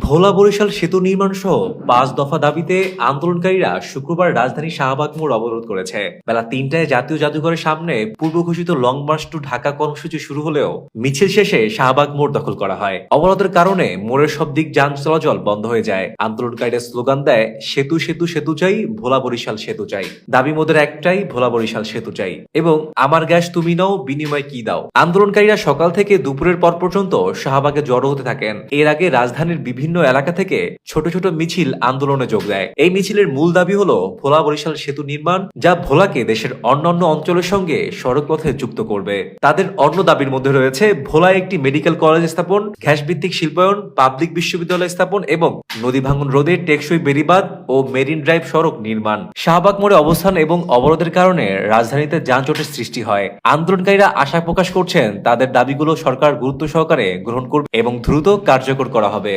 ভোলা বরিশাল সেতু নির্মাণ সহ পাঁচ দফা দাবিতে আন্দোলনকারীরা শুক্রবার রাজধানী শাহবাগ মোড় অবরোধ করেছে। বেলা তিনটায় জাতীয় জাদুঘরের সামনে পূর্ব ঘোষিত লং মার্চ টু ঢাকা কর্মসূচি শুরু হলেও মিছিল শেষে শাহবাগ মোড় দখল করা হয়। অবরোধের কারণে মোড়ের সব দিক যান চলাচল বন্ধ হয়ে যায়। আন্দোলনকারীরা স্লোগান দেয়, সেতু সেতু সেতু চাই, ভোলা বরিশাল সেতু চাই। দাবি মোদের একটাই, ভোলা বরিশাল সেতু চাই। এবং, আমার গ্যাস তুমি নাও, বিনিময় কি দাও? আন্দোলনকারীরা সকাল থেকে দুপুরের পর পর্যন্ত শাহবাগে জড়ো হতে থাকেন। এর আগে রাজধানীর বিভিন্ন এলাকা থেকে ছোট ছোট মিছিল আন্দোলনে যোগ দেয়। এই মিছিলের মূল দাবি হলো ভোলা বরিশাল সেতু নির্মাণ, যা ভোলাকে দেশের অন্যান্য অঞ্চলের সঙ্গে সড়ক পথে যুক্ত করবে। তাদের অন্য দাবির মধ্যে রয়েছে ভোলায় একটি মেডিকেল কলেজ স্থাপন গ্যাস ভিত্তিক শিল্পায়ন, পাবলিক বিশ্ববিদ্যালয় স্থাপন এবং নদী ভাঙন রোধে টেকসই বেরিবাদ ও মেরিন ড্রাইভ সড়ক নির্মাণ। শাহবাগ মোড়ে অবস্থান এবং অবরোধের কারণে রাজধানীতে যানজটের সৃষ্টি হয়। আন্দোলনকারীরা আশা প্রকাশ করছেন তাদের দাবিগুলো সরকার গুরুত্ব সহকারে গ্রহণ করবে এবং দ্রুত কার্যকর করা হবে।